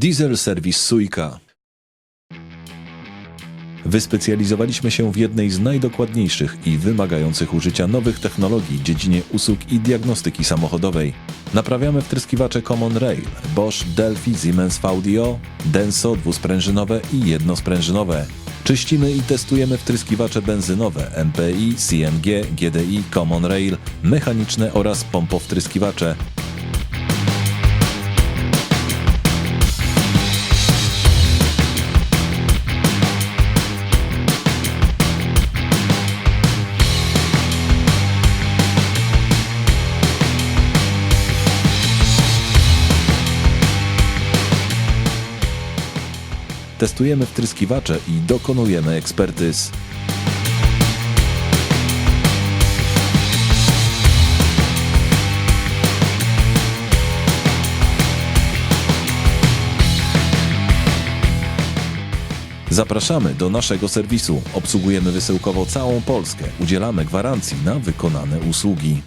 Diesel Service Sujka. Wyspecjalizowaliśmy się w jednej z najdokładniejszych i wymagających użycia nowych technologii w dziedzinie usług i diagnostyki samochodowej. Naprawiamy wtryskiwacze Common Rail, Bosch, Delphi, Siemens VDO, Denso dwusprężynowe i jednosprężynowe. Czyścimy i testujemy wtryskiwacze benzynowe MPI, CNG, GDI, Common Rail, mechaniczne oraz pompowtryskiwacze. Testujemy wtryskiwacze i dokonujemy ekspertyz. Zapraszamy do naszego serwisu. Obsługujemy wysyłkowo całą Polskę. Udzielamy gwarancji na wykonane usługi.